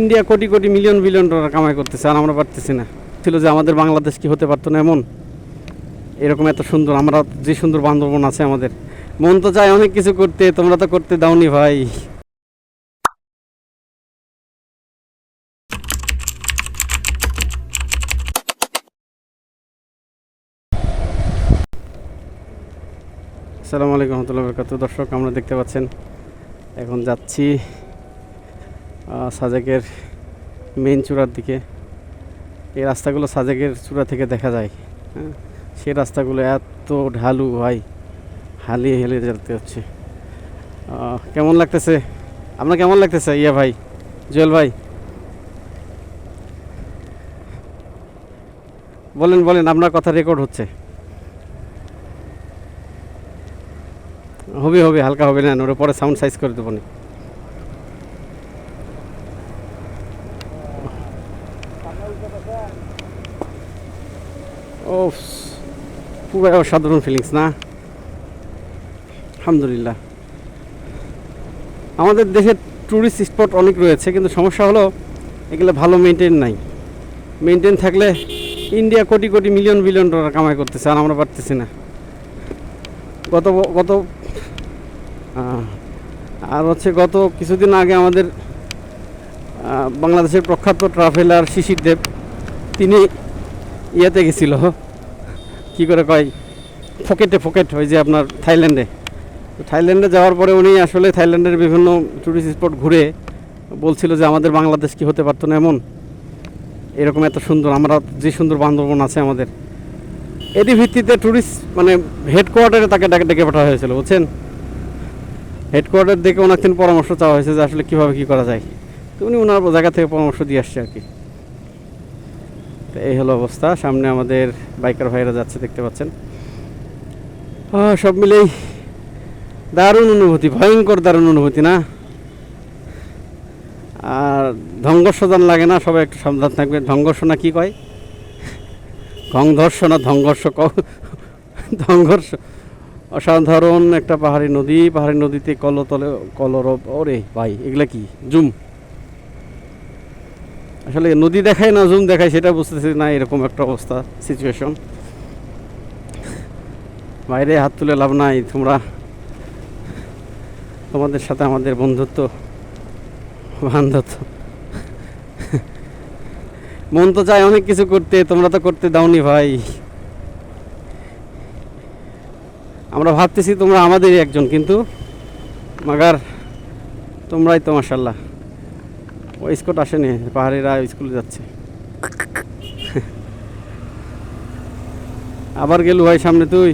India crore crore million billion dollar কামাই করতেছে, আর আমরা পারতেছি না। ছিল যে আমাদের বাংলাদেশ কি হতে পারতো না এমন? এরকম এত সুন্দর, আমরা যে সুন্দর বান্ধবন আছে আমাদের। মন তো চায় অনেক কিছু করতে, তোমরা তো করতে দাওনি ভাই। আসসালামু আলাইকুম রহমতুল্লাহ বরকাত দর্শক, আমরা দেখতে পাচ্ছেন, এখন যাচ্ছি সাজেকের মেইন চূড়ার দিকে। এই রাস্তাগুলো সাজেকের চূড়া থেকে দেখা যায়। হ্যাঁ সেই রাস্তাগুলো এত ঢালু ভাই, হালিয়ে হেলে যেতে হচ্ছে। কেমন লাগতেছে? আপনার কেমন লাগতেছে? ইয়া ভাই, জুয়েল ভাই। বলেন বলেন, আপনার কথা রেকর্ড হচ্ছে। হবে হবে, হালকা হবে না, ওর পরে সাউন্ড সাইজ করে দেবো নি। ও পুরো অসাধারণ ফিলিংস না? আলহামদুলিল্লাহ। আমাদের দেশে ট্যুরিস্ট স্পট অনেক রয়েছে, কিন্তু সমস্যা হলো এগুলো ভালো মেনটেন নাই। মেনটেন থাকলে India crore crore million billion dollar কামাই করতেছে, আর আমরা পারতেছি না। গত গত আর হচ্ছে গত কিছুদিন আগে আমাদের বাংলাদেশের প্রখ্যাত ট্রাভেলার শিশির দেব, তিনি ইয়েতে গেছিল। কি করে কয়? ফকেটে ফকেট ওই যে আপনার থাইল্যান্ডে। থাইল্যান্ডে যাওয়ার পরে উনি আসলে থাইল্যান্ডের বিভিন্ন টুরিস্ট স্পট ঘুরে বলছিল যে আমাদের বাংলাদেশ কি হতে পারতো না এমন। এরকম এত সুন্দর, আমরা যে সুন্দর বান্ধবন আছে আমাদের। এরই ভিত্তিতে ট্যুরিস্ট মানে হেডকোয়ার্টারে তাকে ডেকে ডেকে পাঠানো হয়েছিল, বুঝছেন? হেডকোয়ার্টার দেখে ওনার পরামর্শ চাওয়া হয়েছে যে আসলে কীভাবে কী করা যায়। তো উনি ওনার জায়গা থেকে পরামর্শ দিয়ে আসছে আর কি। তো এই হলো অবস্থা। সামনে আমাদের বাইকার ভাইরা যাচ্ছে, দেখতে পাচ্ছেন। সব মিলেই দারুণ অনুভূতি, ভয়ঙ্কর দারুণ অনুভূতি, না? আর যান লাগে না, সবাই একটু সাবধান থাকবে ধঙ্গর্ষ না কী কয়? ঘংধর্ষ না ধঙ্গর্ষ ক ধঙ্গর্ষ অসাধারণ একটা পাহাড়ি নদী। পাহাড়ি নদীতে কলতলে, কলরব, ওরে ভাই, এগুলা কি? জুম। আসলে নদী দেখায় না, জুম দেখায়, সেটা বুঝতেছি না, এরকম একটা অবস্থা সিচুয়েশন বাইরে হাত তুলে লাভ নাই, তোমরা, তোমাদের সাথে আমাদের বন্ধুত্ব বান্ধবত্ব মন তো চায় অনেক কিছু করতে, তোমরা তো করতে দাওনি ভাই। আমরা ভাবতেছি তোমরা আমাদেরই একজন, কিন্তু, মাগার, তোমরাই তো মাসাল্লাহ ও স্কুট আসেনি পাহাড়িরা স্কুলে যাচ্ছে। আবার গেলু ভাই সামনে তুই?